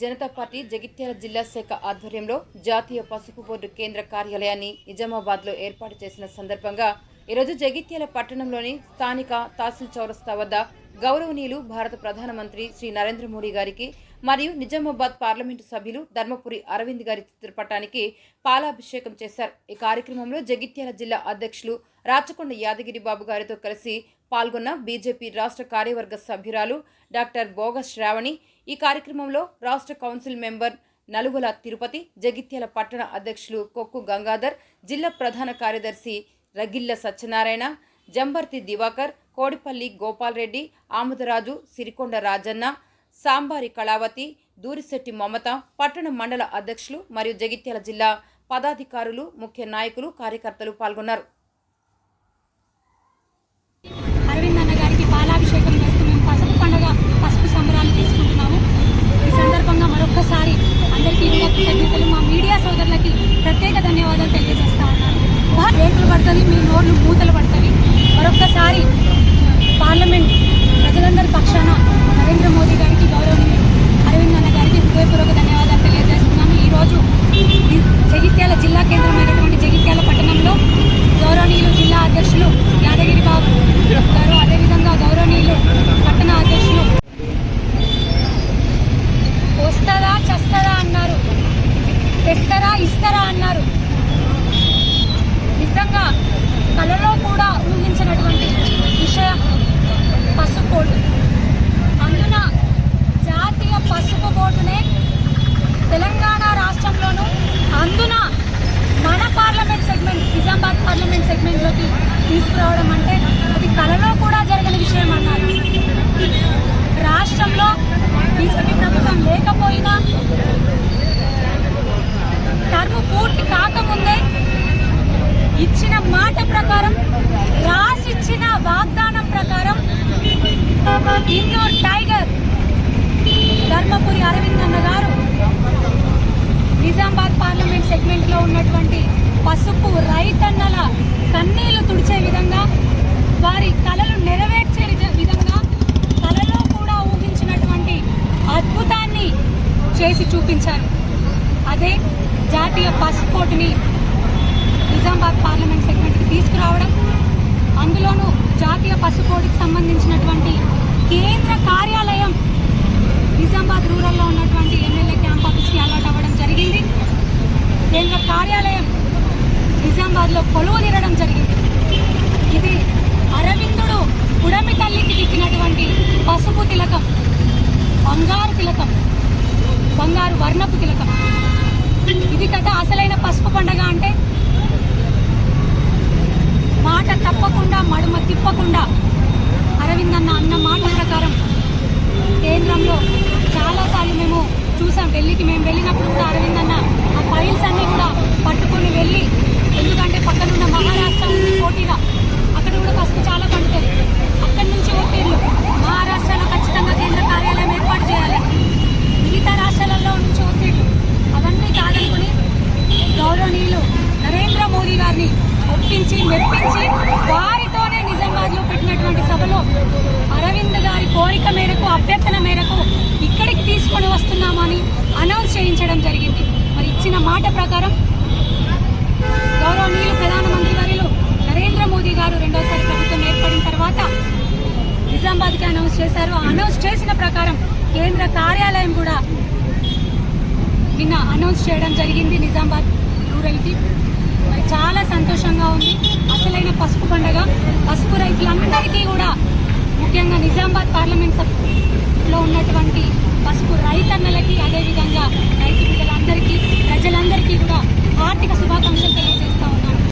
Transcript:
Janata party Jagtial జిల్లా శాఖ ఆధ్వర్యంలో జాతీయ పసుపు బోర్డు కేంద్ర కార్యాలయాన్ని నిజామాబాద్లో ఏర్పాటు చేసిన సందర్భంగా ఈరోజు జగిత్యాల పట్టణంలోని స్థానిక తహసీల్ చౌరస్తా వద్ద గౌరవనీయులు భారత ప్రధానమంత్రి శ్రీ నరేంద్ర మోడీ గారికి మరియు నిజామాబాద్ పార్లమెంటు సభ్యులు ధర్మపురి అరవింద్ గారి చిత్రపటానికి పాలాభిషేకం చేశారు. ఈ కార్యక్రమంలో జగిత్యాల జిల్లా అధ్యక్షులు రాచకొండ యాదగిరి బాబు గారితో కలిసి పాల్గొన్న బీజేపీ రాష్ట్ర కార్యవర్గ సభ్యురాలు డాక్టర్ బోగ శ్రావణి ఈ కార్యక్రమంలో రాష్ట్ర కౌన్సిల్ మెంబర్ నలుగుల తిరుపతి జగిత్యాల పట్టణ అధ్యక్షులు కొక్కు గంగాధర్ జిల్లా ప్రధాన కార్యదర్శి రగిల్ల సత్యనారాయణ జంబర్తి దివాకర్ కోడిపల్లి గోపాల్రెడ్డి ఆముదరాజు సిరికొండ రాజన్న సాంబారి కళావతి దూరిశెట్టి మమత పట్టణ మండల అధ్యక్షులు మరియు జగిత్యాల జిల్లా పదాధికారులు ముఖ్య నాయకులు కార్యకర్తలు పాల్గొన్నారు. నోర్లు మూతలు పడతాయి. మరొక్కసారి పార్లమెంట్ ప్రజలందరి పక్షాన నరేంద్ర మోదీ గారికి గౌరవనీయులు అరవింద్ అన్న గారికి హృదయపూర్వక ధన్యవాదాలు తెలియజేస్తున్నాను ఈరోజు ఈ జగిత్యాల జిల్లా కేంద్రమైనటువంటి జగిత్యాల పట్టణంలో గౌరవనీయులు జిల్లా అధ్యక్షులు యాదగిరి బాబు గారు అదేవిధంగా గౌరవనీయులు పట్టణ అధ్యక్షులు వస్తుందా చస్తుందా అన్నారు తెస్తారా ఇస్తారా అన్నారు నిజంగా కలలో కూడా ఊహించినటువంటి విషయం పసుపు బోర్డు అందున జాతీయ పసుపు బోర్డునే తెలంగాణ రాష్ట్రంలోనూ అందున మన పార్లమెంట్ సెగ్మెంట్ నిజామాబాద్ పార్లమెంట్ సెగ్మెంట్లోకి తీసుకురావడం అంటే అది కలలో కూడా జరగని విషయం అన్నారు. రాష్ట్రంలో బీజేపీ ప్రభుత్వం లేకపోయినా టర్మ్ పూర్తి కాకముందే ఇచ్చిన మాట ప్రకారం రాసిచ్చిన వాగ్దానం ప్రకారం ఇండోర్ టైగర్ ధర్మపురి అరవింద్ అన్న గారు నిజామాబాద్ పార్లమెంట్ సెగ్మెంట్లో ఉన్నటువంటి పసుపు రైతన్నల కన్నీళ్ళు తుడిచే విధంగా వారి కలలు నెరవేర్చే విధ- విధంగా కలలో కూడా ఊహించినటువంటి అద్భుతాన్ని చేసి చూపించారు. అదే జాతీయ పాస్పోర్ట్ని నిజామాబాద్ పార్లమెంట్ సెగ్మెంట్కి తీసుకురావడం అందులోనూ జాతీయ పసుపోడికి సంబంధించినటువంటి కేంద్ర కార్యాలయం నిజామాబాద్ రూరల్లో ఉన్నటువంటి ఎమ్మెల్యే క్యాంప్ ఆఫీస్కి అలాట్ అవ్వడం జరిగింది. కేంద్ర కార్యాలయం హైదరాబాద్లో కొలువు తీరడం జరిగింది. ఇది అరవిందుడు ఉడమి తల్లికి దిక్కినటువంటి పసుపు తిలకం బంగారు తిలకం బంగారు వర్ణపు తిలకం. ఇది కదా అసలైన పసుపు పండగ అంటే మాట తప్పకుండా మడుమ తిప్పకుండా అరవింద్ అన్న అన్న మాట ప్రకారం కేంద్రంలో చాలాసార్లు మేము చూసాం. ఢిల్లీకి మేము వెళ్ళినప్పుడు అరవింద్ గారి కోరిక మేరకు అభ్యర్థన మేరకు ఇక్కడికి తీసుకొని వస్తున్నామని అనౌన్స్ చేయించడం జరిగింది. మరి ఇచ్చిన మాట ప్రకారం గౌరవనీయులు ప్రధానమంత్రి వర్యులు నరేంద్ర మోదీ గారు రెండోసారి ప్రభుత్వం ఏర్పడిన తర్వాత నిజామాబాద్కి అనౌన్స్ చేశారు. అనౌన్స్ చేసిన ప్రకారం కేంద్ర కార్యాలయం కూడా నిన్న అనౌన్స్ చేయడం జరిగింది. నిజామాబాద్ రూరల్కి. మరి చాలా సంతోషంగా ఉంది. అసలైన పసుపు పండగ. పసుపు निजामाबाद पार्लियामेंट सब